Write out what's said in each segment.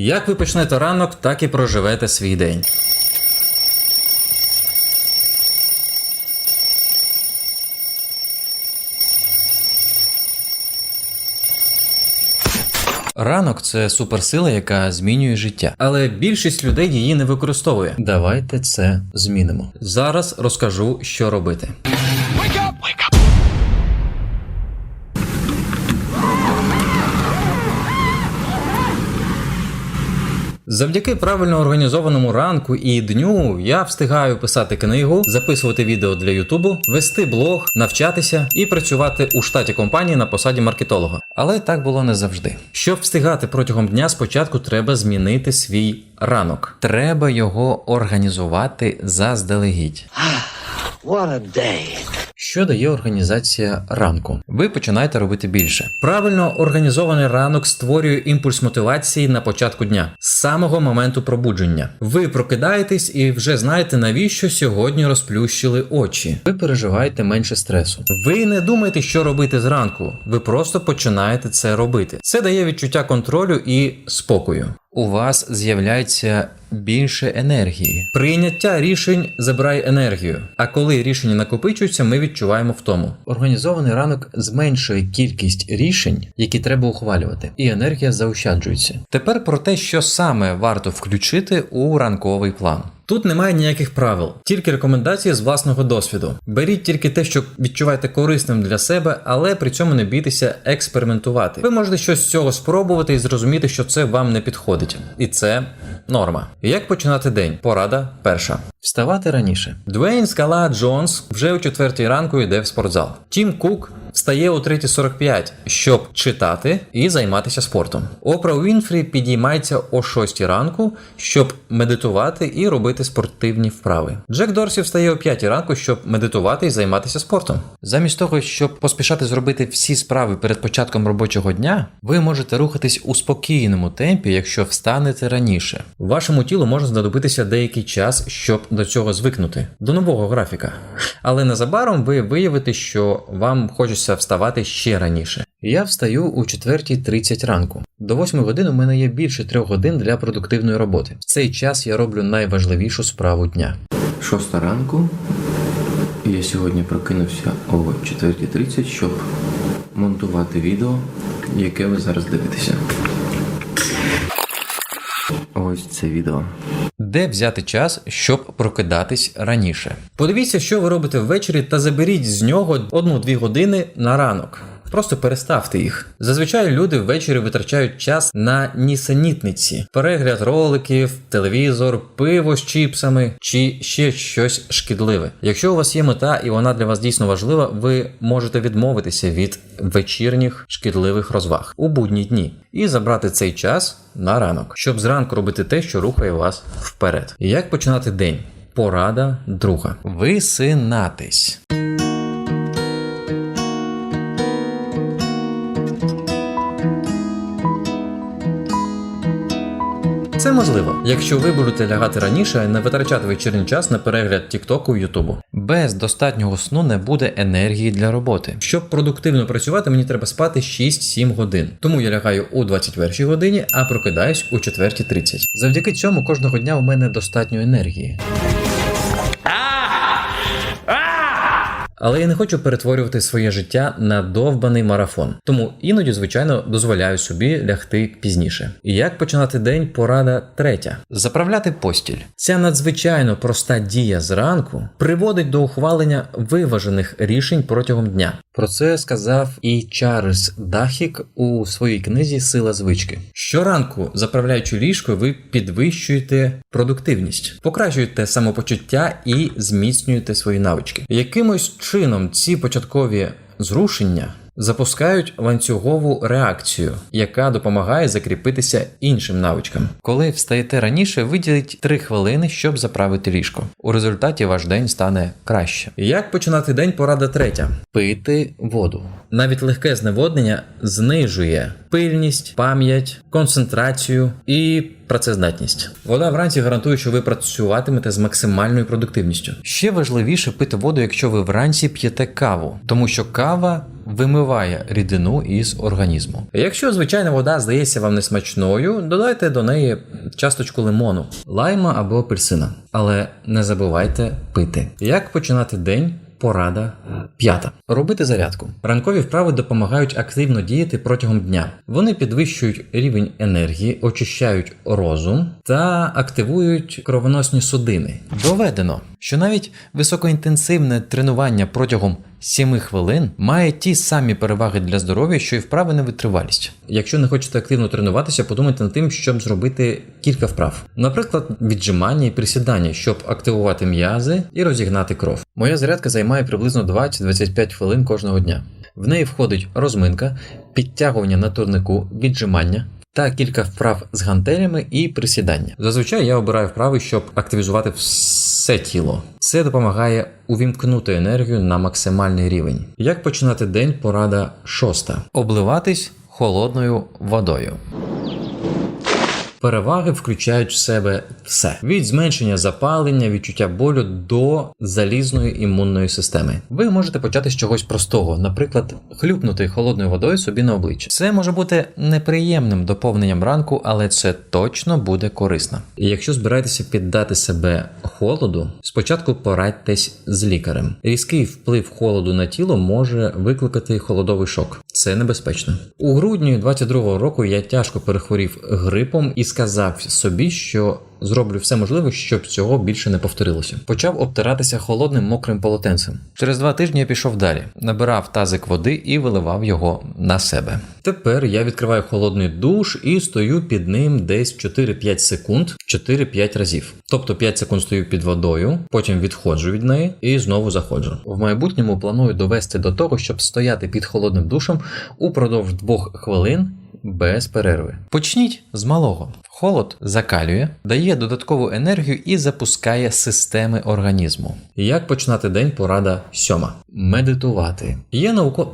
Як ви почнете ранок, так і проживете свій день. Ранок це суперсила, яка змінює життя, але більшість людей її не використовує. Давайте це змінимо. Зараз розкажу, що робити. Завдяки правильно організованому ранку і дню я встигаю писати книгу, записувати відео для Ютубу, вести блог, навчатися і працювати у штаті компанії на посаді маркетолога. Але так було не завжди. Щоб встигати протягом дня, спочатку треба змінити свій ранок. Треба його організувати заздалегідь. What a day. Що дає організація ранку? Ви починаєте робити більше. Правильно організований ранок створює імпульс мотивації на початку дня з самого моменту пробудження. Ви прокидаєтесь і вже знаєте, навіщо сьогодні розплющили очі. Ви переживаєте менше стресу. Ви не думаєте, що робити зранку. Ви просто починаєте це робити. Це дає відчуття контролю і спокою. У вас з'являється більше енергії. Прийняття рішень забирає енергію. А коли рішення накопичуються, ми відчуваємо втому. Організований ранок зменшує кількість рішень, які треба ухвалювати, і енергія заощаджується. Тепер про те, що саме варто включити у ранковий план. Тут немає ніяких правил, тільки рекомендації з власного досвіду. Беріть тільки те, що відчуваєте корисним для себе, але при цьому не бійтеся експериментувати. Ви можете щось з цього спробувати і зрозуміти, що це вам не підходить. І це норма. Як починати день? Порада перша. Вставати раніше. Дуейн Скала Джонс вже о 4 ранку йде в спортзал. Тім Кук встає о 3.45, щоб читати і займатися спортом. Опра Уінфрі підіймається о 6 ранку, щоб медитувати і робити спортивні вправи. Джек Дорсі встає о 5 ранку, щоб медитувати і займатися спортом. Замість того, щоб поспішати зробити всі справи перед початком робочого дня, ви можете рухатись у спокійному темпі, якщо встанете раніше. Вашому тілу може знадобитися деякий час, щоб до цього звикнути, до нового графіка. Але незабаром ви виявите, що вам хочеться вставати ще раніше. Я встаю у 4.30 ранку. До 8 годин у мене є більше 3 годин для продуктивної роботи. В цей час я роблю найважливішу справу дня. Шоста ранку. Я сьогодні прокинувся о 4.30, щоб монтувати відео, яке ви зараз дивитеся. Ось це відео. Де взяти час, щоб прокидатись раніше? Подивіться, що ви робите ввечері, та заберіть з нього 1-2 години на ранок. Просто переставте їх. Зазвичай люди ввечері витрачають час на нісенітниці, перегляд роликів, телевізор, пиво з чіпсами чи ще щось шкідливе. Якщо у вас є мета і вона для вас дійсно важлива, ви можете відмовитися від вечірніх шкідливих розваг у будні дні і забрати цей час на ранок, щоб зранку робити те, що рухає вас вперед. Як починати день? Порада друга. Висинатись. Це можливо, якщо ви будете лягати раніше, і не витрачати вечірній час на перегляд Тіктоку і Ютубу. Без достатнього сну не буде енергії для роботи. Щоб продуктивно працювати, мені треба спати 6-7 годин. Тому я лягаю у 21 годині, а прокидаюсь у 4.30. Завдяки цьому кожного дня у мене достатньо енергії. Але я не хочу перетворювати своє життя на довбаний марафон. Тому іноді, звичайно, дозволяю собі лягти пізніше. І як починати день? Порада третя: заправляти постіль. Ця надзвичайно проста дія зранку приводить до ухвалення виважених рішень протягом дня. Про це сказав і Чарльз Дахік у своїй книзі Сила звички. Щоранку, заправляючи ліжко, ви підвищуєте продуктивність, покращуєте самопочуття і зміцнюєте свої навички. Якимось чином ці початкові зрушення запускають ланцюгову реакцію, яка допомагає закріпитися іншим навичкам. Коли встаєте раніше, виділіть 3 хвилини, щоб заправити ліжко. У результаті ваш день стане краще. Як починати день? Порада третя: пити воду. Навіть легке зневоднення знижує пильність, пам'ять, концентрацію і працездатність. Вода вранці гарантує, що ви працюватимете з максимальною продуктивністю. Ще важливіше пити воду, якщо ви вранці п'єте каву, тому що кава вимиває рідину із організму. Якщо звичайна вода здається вам несмачною, додайте до неї часточку лимону, лайма або апельсина. Але не забувайте пити. Як починати день? Порада п'ята. Робити зарядку. Ранкові вправи допомагають активно діяти протягом дня. Вони підвищують рівень енергії, очищають розум та активують кровоносні судини. Доведено, що навіть високоінтенсивне тренування протягом 7 хвилин має ті самі переваги для здоров'я, що і вправи на витривалість. Якщо не хочете активно тренуватися, подумайте над тим, щоб зробити кілька вправ. Наприклад, віджимання і присідання, щоб активувати м'язи і розігнати кров. Моя зарядка займає приблизно 20-25 хвилин кожного дня. В неї входить розминка, підтягування на турнику, віджимання. Та кілька вправ з гантелями і присідання. Зазвичай я обираю вправи, щоб активізувати все тіло. Це допомагає увімкнути енергію на максимальний рівень. Як починати день? Порада шоста. Обливатись холодною водою. Переваги включають в себе все: від зменшення запалення, відчуття болю до залізної імунної системи. Ви можете почати з чогось простого, наприклад, хлюпнути холодною водою собі на обличчя. Це може бути неприємним доповненням ранку, але це точно буде корисно. І якщо збираєтеся піддати себе холоду, спочатку порадьтесь з лікарем. Різкий вплив холоду на тіло може викликати холодовий шок. Це небезпечно. У грудні 22-го року я тяжко перехворів грипом і сказав собі, що зроблю все можливе, щоб цього більше не повторилося. Почав обтиратися холодним мокрим полотенцем. Через два тижні я пішов далі, набирав тазик води і виливав його на себе. Тепер я відкриваю холодний душ і стою під ним десь 4-5 секунд, 4-5 разів. Тобто 5 секунд стою під водою, потім відходжу від неї і знову заходжу. В майбутньому планую довести до того, щоб стояти під холодним душем упродовж двох хвилин без перерви. Почніть з малого. Холод закалює, дає додаткову енергію і запускає системи організму. Як починати день? Порада сьома. Медитувати. Є науко.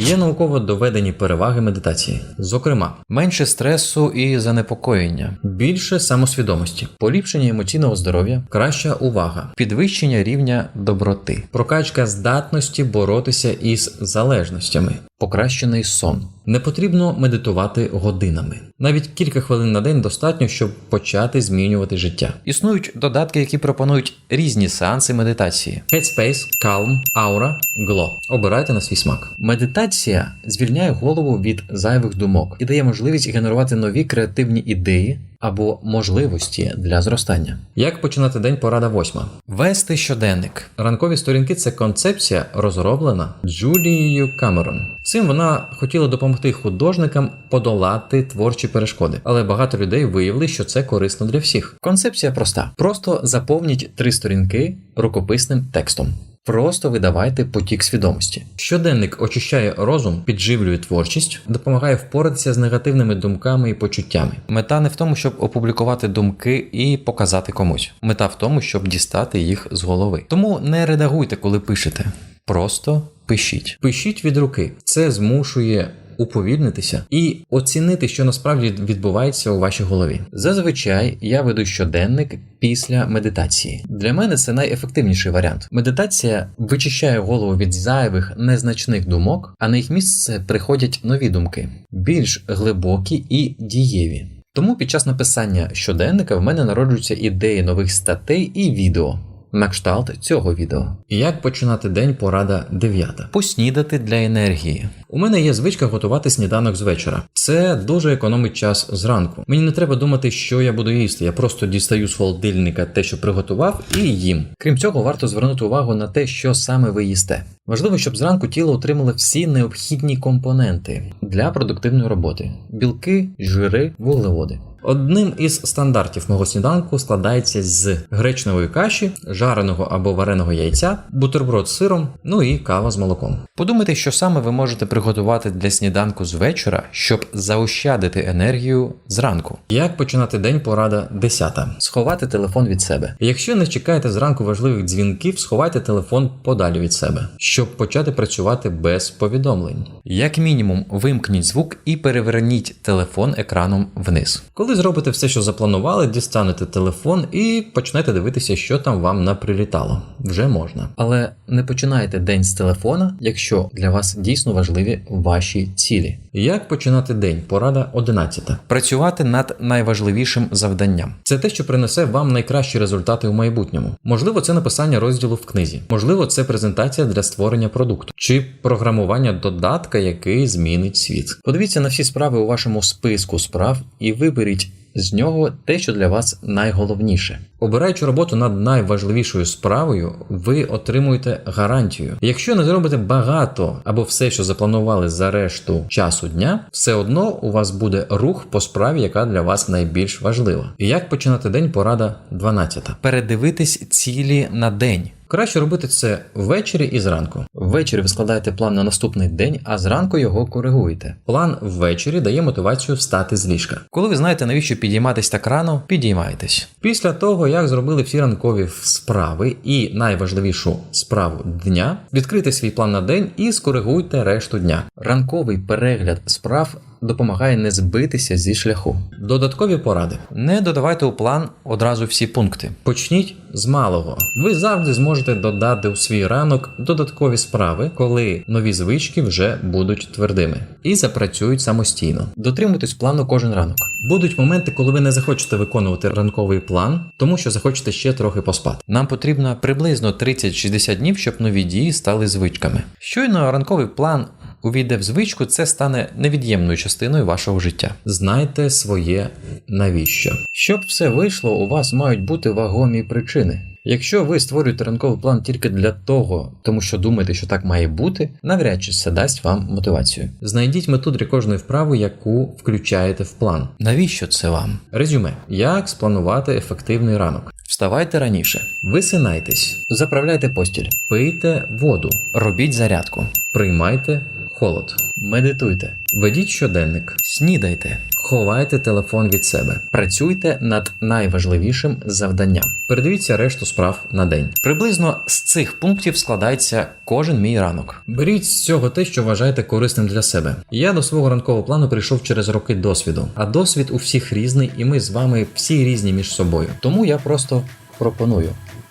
Є науково доведені переваги медитації, зокрема, менше стресу і занепокоєння, більше самосвідомості, поліпшення емоційного здоров'я, краща увага, підвищення рівня доброти, прокачка здатності боротися із залежностями, покращений сон. Не потрібно медитувати годинами. Навіть кілька хвилин на день достатньо, щоб почати змінювати життя. Існують додатки, які пропонують різні сеанси медитації: Headspace, Calm, Aura, Glow. Обирайте на свій смак. Медитація звільняє голову від зайвих думок і дає можливість генерувати нові креативні ідеї. Або можливості для зростання. Як починати день? Порада восьма. Вести щоденник. Ранкові сторінки це концепція, розроблена Джулією Камерон. Цим вона хотіла допомогти художникам подолати творчі перешкоди, але багато людей виявили, що це корисно для всіх. Концепція проста: просто заповніть три сторінки рукописним текстом. Просто видавайте потік свідомості. Щоденник очищає розум, підживлює творчість, допомагає впоратися з негативними думками і почуттями. Мета не в тому, щоб опублікувати думки і показати комусь. Мета в тому, щоб дістати їх з голови. Тому не редагуйте, коли пишете. Просто пишіть. Пишіть від руки. Це змушує уповільнитися і оцінити, що насправді відбувається у вашій голові. Зазвичай я веду щоденник після медитації. Для мене це найефективніший варіант. Медитація вичищає голову від зайвих незначних думок, а на їх місце приходять нові думки, більш глибокі і дієві. Тому під час написання щоденника в мене народжуються ідеї нових статей і відео. На кшталт цього відео. Як починати день порада 9. Поснідати для енергії. У мене є звичка готувати сніданок з вечора. Це дуже економить час зранку. Мені не треба думати, що я буду їсти. Я просто дістаю з холодильника те, що приготував, і їм. Крім цього, варто звернути увагу на те, що саме ви їсте. Важливо, щоб зранку тіло отримало всі необхідні компоненти для продуктивної роботи: білки, жири, вуглеводи. Одним із стандартів мого сніданку складається з гречневої каші, жареного або вареного яйця, бутерброд з сиром, ну і кава з молоком. Подумайте, що саме ви можете приготувати для сніданку з вечора, щоб заощадити енергію зранку. Як починати день? Порада 10. Сховати телефон від себе. Якщо не чекаєте зранку важливих дзвінків, сховайте телефон подалі від себе, щоб почати працювати без повідомлень. Як мінімум, вимкніть звук і переверніть телефон екраном вниз. Коли зробите все, що запланували, дістанете телефон і почнете дивитися, що там вам наприлітало. Вже можна. Але не починайте день з телефона, якщо для вас дійсно важливі ваші цілі. Як починати день? Порада 11. Працювати над найважливішим завданням. Це те, що принесе вам найкращі результати у майбутньому. Можливо, це написання розділу в книзі, можливо, це презентація для створення продукту чи програмування додатка, який змінить світ. Подивіться на всі справи у вашому списку справ і виберіть з нього те, що для вас найголовніше. Обираючи роботу над найважливішою справою, ви отримуєте гарантію. Якщо не зробите багато або все, що запланували за решту часу дня, все одно у вас буде рух по справі, яка для вас найбільш важлива. Як починати день? Порада 12. Передивитись цілі на день. Краще робити це ввечері і зранку. Ввечері ви складаєте план на наступний день, а зранку його коригуєте. План ввечері дає мотивацію встати з ліжка. Коли ви знаєте, навіщо підійматись так рано, підіймаєтесь. Після того, як зробили всі ранкові справи і найважливішу справу дня, відкрийте свій план на день і скоригуйте решту дня. Ранковий перегляд справ допомагає не збитися зі шляху. Додаткові поради: не додавайте у план одразу всі пункти. Почніть з малого. Ви завжди зможете додати у свій ранок додаткові справи, коли нові звички вже будуть твердими і запрацюють самостійно. Дотримуйтесь плану кожен ранок. Будуть моменти, коли ви не захочете виконувати ранковий план, тому що захочете ще трохи поспати. Нам потрібно приблизно 30-60 днів, щоб нові дії стали звичками. Щойно ранковий план увійде в звичку, це стане невід'ємною частиною вашого життя. Знайте своє навіщо. Щоб все вийшло, у вас мають бути вагомі причини. Якщо ви створюєте ранковий план тільки для того, тому що думаєте, що так має бути, навряд чи це дасть вам мотивацію. Знайдіть мету для кожної вправи, яку включаєте в план. Навіщо це вам? Резюме: як спланувати ефективний ранок? Вставайте раніше, висинайтесь, заправляйте постіль, пийте воду, робіть зарядку, приймайте холод, медитуйте, ведіть щоденник, снідайте, ховайте телефон від себе, працюйте над найважливішим завданням. Передивіться решту справ на день. Приблизно з цих пунктів складається кожен мій ранок. Беріть з цього те, що вважаєте корисним для себе. Я до свого ранкового плану прийшов через роки досвіду, а досвід у всіх різний, і ми з вами всі різні між собою. Тому я просто пропоную.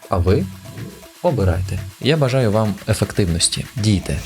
А ви обирайте. Я бажаю вам ефективності. Дійте.